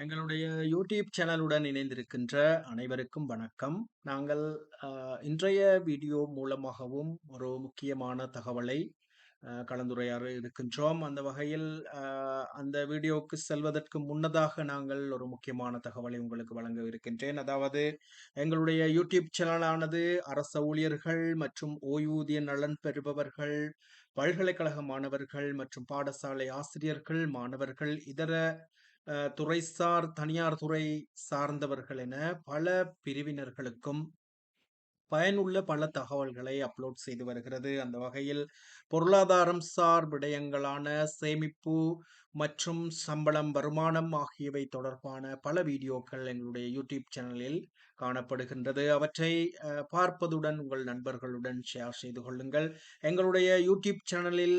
எங்களுடைய யூடியூப் சேனலுடன் இணைந்திருக்கின்ற அனைவருக்கும் வணக்கம். நாங்கள் இன்றைய வீடியோ மூலமாகவும் ஒரு முக்கியமான தகவலை கலந்துரையாட இருக்கின்றோம். அந்த வகையில் அந்த வீடியோவுக்கு செல்வதற்கு முன்னதாக நாங்கள் ஒரு முக்கியமான தகவலை உங்களுக்கு வழங்க இருக்கின்றேன். அதாவது எங்களுடைய யூடியூப் சேனலானது அரச ஊழியர்கள் மற்றும் ஓய்வூதிய நலன் பெறுபவர்கள், பல்கலைக்கழக மாணவர்கள் மற்றும் பாடசாலை ஆசிரியர்கள், மாணவர்கள், இதர துறைசார், தனியார் துறை சார்ந்தவர்கள் என பல பிரிவினர்களுக்கும் பயனுள்ள பல தகவல்களை அப்லோட் செய்து வருகிறது. அந்த வகையில் பொருளாதாரம் சார் விடயங்களான சேமிப்பு மற்றும் சம்பளம், வருமானம் ஆகியவை தொடர்பான பல வீடியோக்கள் எங்களுடைய யூடியூப் சேனலில் காணப்படுகின்றது. அவற்றை பார்ப்பதுடன் உங்கள் நண்பர்களுடன் ஷேர் செய்து கொள்ளுங்கள். எங்களுடைய யூடியூப் சேனலில்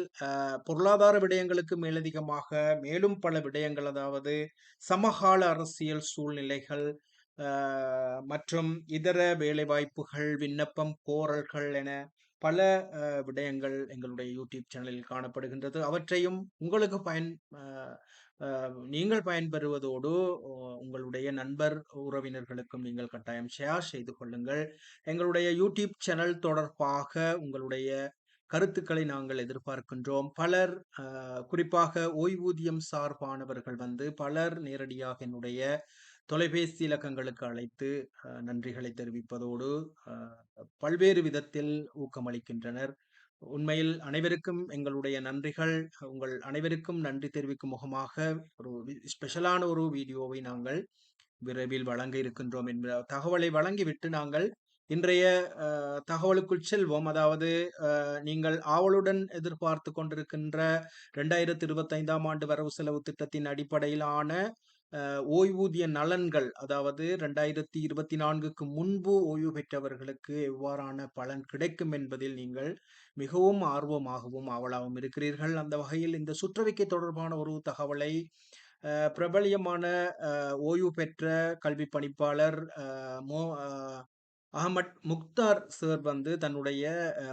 பொருளாதார விடயங்களுக்கு மேலதிகமாக மேலும் பல விடயங்கள் அதாவது சமகால அரசியல் சூழ்நிலைகள் மற்றும் இதர வேலைவாய்ப்புகள், விண்ணப்பம், கோரல்கள் என பல விடயங்கள் எங்களுடைய யூடியூப் சேனலில் காணப்படுகின்றது. அவற்றையும் உங்களுக்கு பயன் நீங்கள் பயன்பெறுவதோடு உங்களுடைய நண்பர், உறவினர்களுக்கும் நீங்கள் கட்டாயம் ஷேர் செய்து கொள்ளுங்கள். எங்களுடைய யூடியூப் சேனல் தொடர்பாக உங்களுடைய கருத்துக்களை நாங்கள் எதிர்பார்க்கின்றோம். பலர் குறிப்பாக ஓய்வூதியம் சார்பானவர்கள் வந்து பலர் நேரடியாக என்னுடைய தொலைபேசி இலக்கங்களுக்கு அழைத்து நன்றிகளை தெரிவிப்பதோடு பல்வேறு விதத்தில் ஊக்கமளிக்கின்றனர். உண்மையில் அனைவருக்கும் எங்களுடைய நன்றிகள். உங்கள் அனைவருக்கும் நன்றி தெரிவிக்கும் முகமாக ஒரு ஸ்பெஷலான ஒரு வீடியோவை நாங்கள் விரைவில் வழங்க இருக்கின்றோம் என்ற தகவலை வழங்கிவிட்டு நாங்கள் இன்றைய தகவலுக்குள் செல்வோம். அதாவது நீங்கள் ஆவலுடன் எதிர்பார்த்து கொண்டிருக்கின்ற 2025ஆம் ஆண்டு வரவு செலவு திட்டத்தின் அடிப்படையிலான ஓய்வூதிய நலன்கள் அதாவது 2024க்கு முன்பு ஓய்வு பெற்றவர்களுக்கு எவ்வாறான பலன் கிடைக்கும் என்பதில் நீங்கள் மிகவும் ஆர்வமாகவும், ஆவலாகவும் இருக்கிறீர்கள். அந்த வகையில் இந்த சுற்றறிக்கை தொடர்பான ஒரு தகவலை பிரபலியமான ஓய்வு பெற்ற கல்வி பணிப்பாளர் மோ அகமட் முக்தார் சார் வந்து தன்னுடைய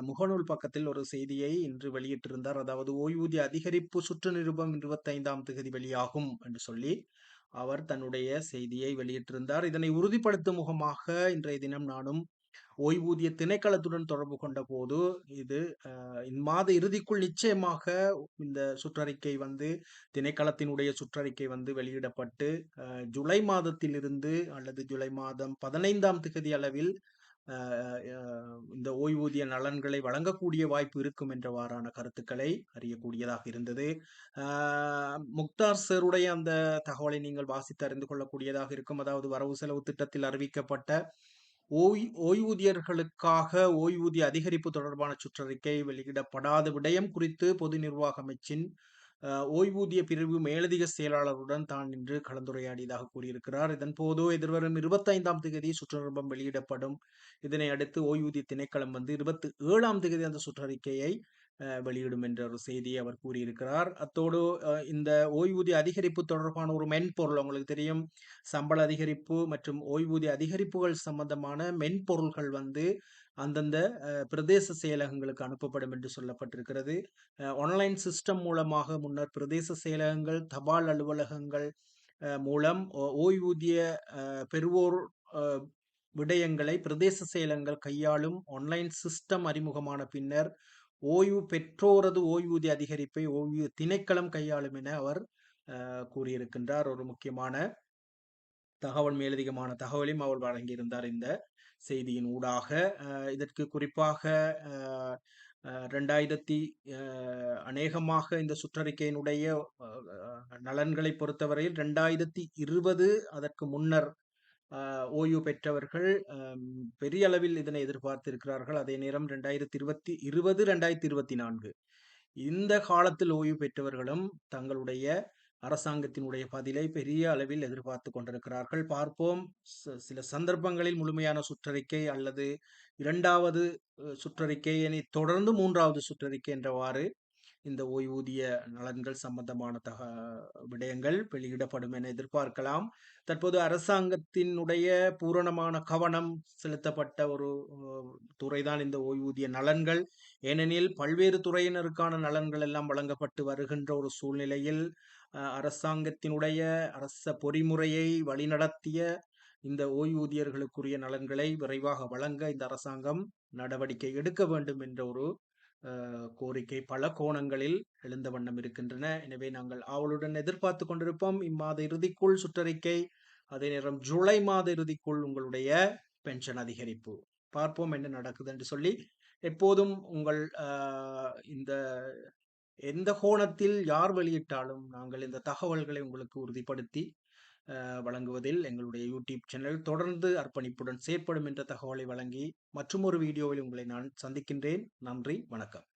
முகநூல் பக்கத்தில் ஒரு செய்தியை இன்று வெளியிட்டிருந்தார். அதாவது ஓய்வூதிய அதிகரிப்பு சுற்று நிருபம் 25ஆம் திகதி வெளியாகும் என்று சொல்லி அவர் தன்னுடைய செய்தியை வெளியிட்டிருந்தார். இதனை உறுதிப்படுத்தும் முகமாக இன்றைய தினம் நானும் ஓய்வூதிய திணைக்களத்துடன் தொடர்பு கொண்டபோது இது அ இம்மாத இறுதிக்குள் நிச்சயமாக இந்த சுற்றறிக்கை வந்து திணைக்களத்தினுடைய சுற்றறிக்கை வந்து வெளியிடப்பட்டு ஜூலை மாதத்திலிருந்து அல்லது ஜூலை மாதம் 15ஆம் திகதி அளவில் இந்த ஓய்வூதிய நலன்களை வழங்கக்கூடிய வாய்ப்பு இருக்கும் என்றவாறான கருத்துக்களை அறியக்கூடியதாக இருந்தது. முக்தார் சருடைய அந்த தகவலை நீங்கள் வாசித்து அறிந்து கொள்ளக்கூடியதாக இருக்கும். அதாவது வரவு செலவு திட்டத்தில் அறிவிக்கப்பட்ட ஓய் ஓய்வூதியர்களுக்காக ஓய்வூதிய அதிகரிப்பு தொடர்பான சுற்றறிக்கை வெளியிடப்படாத விடயம் குறித்து பொது நிர்வாக அமைச்சின் ஓய்வூதிய பிரிவு மேலதிக செயலாளருடன் தான் இன்று கலந்துரையாடியதாக கூறியிருக்கிறார். இதன் போதோ எதிர்வரும் 25ஆம் திகதி சுற்று வெளியிடப்படும். இதனை அடுத்து ஓய்வூதிய திணைக்களம் வந்து இருபத்து ஏழாம் தேதி அந்த சுற்றறிக்கையை வெளியிடும் என்ற ஒரு செய்தியை அவர் கூறியிருக்கிறார். அத்தோடு இந்த ஓய்வூதிய அதிகரிப்பு தொடர்பான ஒரு மென்பொருள் உங்களுக்கு தெரியும். சம்பள அதிகரிப்பு மற்றும் ஓய்வூதிய அதிகரிப்புகள் சம்பந்தமான மென்பொருள்கள் வந்து அந்தந்த பிரதேச செயலகங்களுக்கு அனுப்பப்படும் என்று சொல்லப்பட்டிருக்கிறது. ஆன்லைன் சிஸ்டம் மூலமாக முன்னர் பிரதேச செயலகங்கள், தபால் அலுவலகங்கள் மூலம் ஓ ஓய்வூதிய பெறுவோர் விடயங்களை பிரதேச செயலகங்கள் கையாளும் ஆன்லைன் சிஸ்டம் அறிமுகமான பின்னர் ஓய்வு பெற்றோரது ஓய்வூதிய அதிகரிப்பை ஓய்வு திணைக்களம் கையாளும் என அவர் கூறியிருக்கின்றார். ஒரு முக்கியமான தகவல் மேலதிகமான தகவலையும் அவர் வழங்கியிருந்தார் இந்த செய்தியின் ஊடாக. இதற்கு குறிப்பாக ரெண்டாயிரத்தி அநேகமாக இந்த சுற்றறிக்கையினுடைய நலன்களை பொறுத்தவரையில் 2020 அதற்கு முன்னர் ஓய்வு பெற்றவர்கள் பெரிய அளவில் இதனை எதிர்பார்த்திருக்கிறார்கள். அதே நேரம் 2020 20, 2024 இந்த காலத்தில் ஓய்வு பெற்றவர்களும் தங்களுடைய அரசாங்கத்தினுடைய பதிலை பெரிய அளவில் எதிர்பார்த்து கொண்டிருக்கிறார்கள். பார்ப்போம் ச சில சந்தர்ப்பங்களில் முழுமையான சுற்றறிக்கை அல்லது 2வது அ சுற்றறிக்கையினை தொடர்ந்து மூன்றாவது சுற்றறிக்கை என்றவாறு இந்த ஓய்வூதிய நலன்கள் சம்பந்தமான தக விடயங்கள் வெளியிடப்படும் என எதிர்பார்க்கலாம். தற்போது அரசாங்கத்தினுடைய பூரணமான கவனம் செலுத்தப்பட்ட ஒரு துறைதான் இந்த ஓய்வூதிய நலன்கள். ஏனெனில் பல்வேறு துறையினருக்கான நலன்கள் எல்லாம் வழங்கப்பட்டு வருகின்ற ஒரு சூழ்நிலையில் அரசாங்கத்தினுடைய அரச பொறிமுறையை வழிநடத்திய இந்த ஓய்வூதியர்களுக்குரிய நலன்களை விரைவாக வழங்க இந்த அரசாங்கம் நடவடிக்கை எடுக்க வேண்டும் என்ற ஒரு கோரிக்கை பல கோணங்களில் எழுந்த வண்ணம் இருக்கின்றன. எனவே நாங்கள் ஆவலுடன் எதிர்பார்த்து கொண்டிருப்போம். இம்மாத இறுதிக்குள் சுற்றறிக்கை அதே நேரம் ஜூலை மாத இறுதிக்குள் உங்களுடைய பென்ஷன் அதிகரிப்பு. பார்ப்போம் என்ன நடக்குது என்று சொல்லி எப்போதும் உங்கள் இந்த எந்த கோணத்தில் யார் வெளியிட்டாலும் நாங்கள் இந்த தகவல்களை உங்களுக்கு உறுதிப்படுத்தி வழங்குவதில் எங்களுடைய யூடியூப் சேனல் தொடர்ந்து அர்ப்பணிப்புடன் செயற்படும் என்ற தகவலை வழங்கி மற்றும் ஒரு வீடியோவில் உங்களை நான் சந்திக்கின்றேன். நன்றி வணக்கம்.